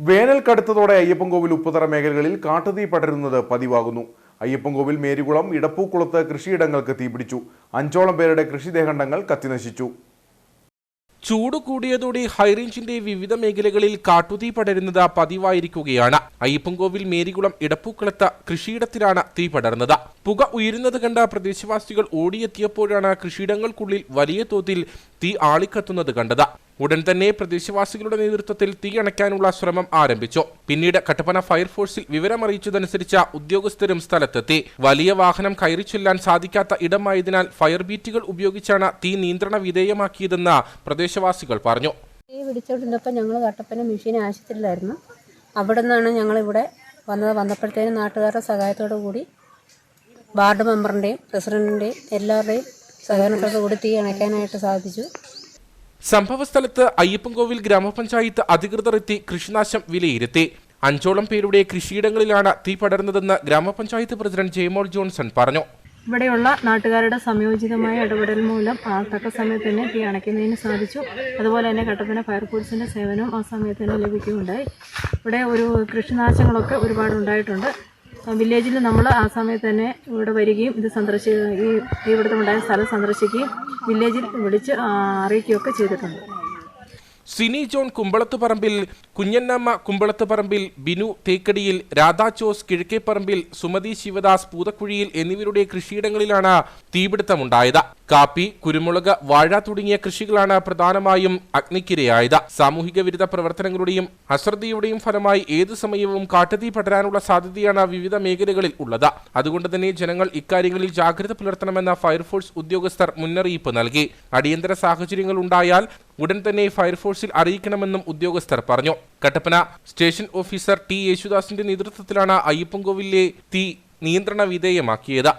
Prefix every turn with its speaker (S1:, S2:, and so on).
S1: വേനൽ കടുത്തതോടെ അയ്യപ്പൻകോവിൽ ഉപ്പുതറ മേഖലകളിൽ കാട്ടുതീ പടരുന്നത് പതിവാകുന്നു. അയ്യപ്പൻകോവിൽ മേരികുളം ഇടപ്പൂക്കുളത്ത് കൃഷിയിടങ്ങൾക്ക് തീപിടിച്ചു. അഞ്ചോളം പേരുടെ കൃഷിദേഹണ്ഡങ്ങൾ കത്തിനശിച്ചു.
S2: ചൂട് കൂടിയതോടെ ഹൈറേഞ്ചിന്റെ വിവിധ മേഖലകളിൽ കാട്ടുതീ പടരുന്നത് പതിവായിരിക്കുകയാണ്. അയ്യപ്പൻകോവിൽ മേരികുളം ഇടപ്പൂക്കളത്ത് കൃഷിയിടത്തിലാണ് തീ പടർന്നത്. പുക ഉയരുന്നത് കണ്ട പ്രദേശവാസികൾ ഓടിയെത്തിയപ്പോഴാണ് കൃഷിയിടങ്ങൾക്കുള്ളിൽ വലിയ തോതിൽ തീ ആളിക്കത്തുന്നത് കണ്ടത്. ഉടൻ തന്നെ പ്രദേശവാസികളുടെ നേതൃത്വത്തിൽ തീ അണയ്ക്കാനുള്ള ശ്രമം ആരംഭിച്ചു. പിന്നീട് കട്ടപ്പന ഫയർഫോഴ്സിൽ വിവരമറിയിച്ചതനുസരിച്ച ഉദ്യോഗസ്ഥരും സ്ഥലത്തെത്തി. വലിയ വാഹനം കയറി ചെല്ലാൻ സാധിക്കാത്ത ഇടമായതിനാൽ ഫയർ ബീറ്റുകൾ ഉപയോഗിച്ചാണ് തീ നിയന്ത്രണ വിധേയമാക്കിയതെന്ന് പ്രദേശവാസികൾ പറഞ്ഞു.
S3: തീ പിടിച്ചോണ്ടിരുന്നപ്പോൾ ഞങ്ങൾ കട്ടപ്പന മെഷീൻ ആശുപത്രിയിലായിരുന്നു. അവിടെ നിന്നാണ് ഞങ്ങളിവിടെ വന്നത്. വന്നപ്പോഴത്തേനും നാട്ടുകാരുടെ സഹായത്തോടു കൂടി വാർഡ് മെമ്പറിന്റെയും പ്രസിഡന്റിന്റെയും എല്ലാവരുടെയും സഹകരണത്തോടു കൂടി തീ അണയ്ക്കാനായിട്ട് സാധിച്ചു.
S2: സംഭവസ്ഥലത്ത് അയ്യപ്പൻകോവിൽ ഗ്രാമപഞ്ചായത്ത് അധികൃതർ എത്തി കൃഷിനാശം വിലയിരുത്തി. അഞ്ചോളം പേരുടെ കൃഷിയിടങ്ങളിലാണ് തീ പടർന്നതെന്ന് ഗ്രാമപഞ്ചായത്ത് പ്രസിഡന്റ് ജെയ്മോൾ ജോൺസൺ പറഞ്ഞു.
S4: ഇവിടെയുള്ള നാട്ടുകാരുടെ സംയോജിതമായ ഇടപെടൽ മൂലം തക്ക സമയത്ത് തന്നെ തീ അണയ്ക്കുന്നതിന് സാധിച്ചു. അതുപോലെ തന്നെ കട്ടപ്പന ഫയർഫോഴ്സിന്റെ സേവനവും ആ സമയത്ത് തന്നെ ലഭിക്കുകയുണ്ടായി. ഇവിടെ ഒരു കൃഷിനാശങ്ങളൊക്കെ ഒരുപാട് ഉണ്ടായിട്ടുണ്ട്. വില്ലേജിൽ നമ്മൾ ആ സമയത്ത് തന്നെ ഇവിടെ വരികയും ഇത് സന്ദർശിക്കുകയും ഇവിടുത്തെ ഉണ്ടായ സ്ഥലം സന്ദർശിക്കുകയും വില്ലേജിൽ വിളിച്ച് അറിയിക്കുകയൊക്കെ ചെയ്തിട്ടുണ്ട്.
S2: സിനി ജോൺ കുമ്പളത്ത് പറമ്പിൽ കുഞ്ഞന്നമ്മ കുമ്പളത്ത് പറമ്പിൽ ബിനു തേക്കടിയിൽ രാധാ ജോസ് കിഴക്കേപ്പറമ്പിൽ സുമതി ശിവദാസ് പൂതക്കുഴിയിൽ എന്നിവരുടെ കൃഷിയിടങ്ങളിലാണ് തീപിടുത്തമുണ്ടായത്. കാപ്പി കുരുമുളക് വാഴ തുടങ്ങിയ കൃഷികളാണ് പ്രധാനമായും അഗ്നിക്കിരയായത്. സാമൂഹിക വിരുദ്ധ പ്രവർത്തനങ്ങളുടെയും അശ്രദ്ധയുടെയും ഫലമായി ഏതു സമയവും കാട്ടുതീ പടരാനുള്ള സാധ്യതയാണ് വിവിധ മേഖലകളിൽ ഉള്ളത്. അതുകൊണ്ട് തന്നെ ജനങ്ങൾ ഇക്കാര്യങ്ങളിൽ ജാഗ്രത പുലർത്തണമെന്ന ഫയർഫോഴ്സ് ഉദ്യോഗസ്ഥർ മുന്നറിയിപ്പ് നൽകി. അടിയന്തര സാഹചര്യങ്ങൾ ഉണ്ടായാൽ ഉടൻ തന്നെ ഫയർഫോഴ്സിൽ അറിയിക്കണമെന്നും ഉദ്യോഗസ്ഥർ പറഞ്ഞു. കട്ടപ്പന സ്റ്റേഷൻ ഓഫീസർ ടി യേശുദാസിന്റെ നേതൃത്വത്തിലാണ് അയ്യപ്പൻകോവിലെ തീ നിയന്ത്രണ വിധേയമാക്കിയത്.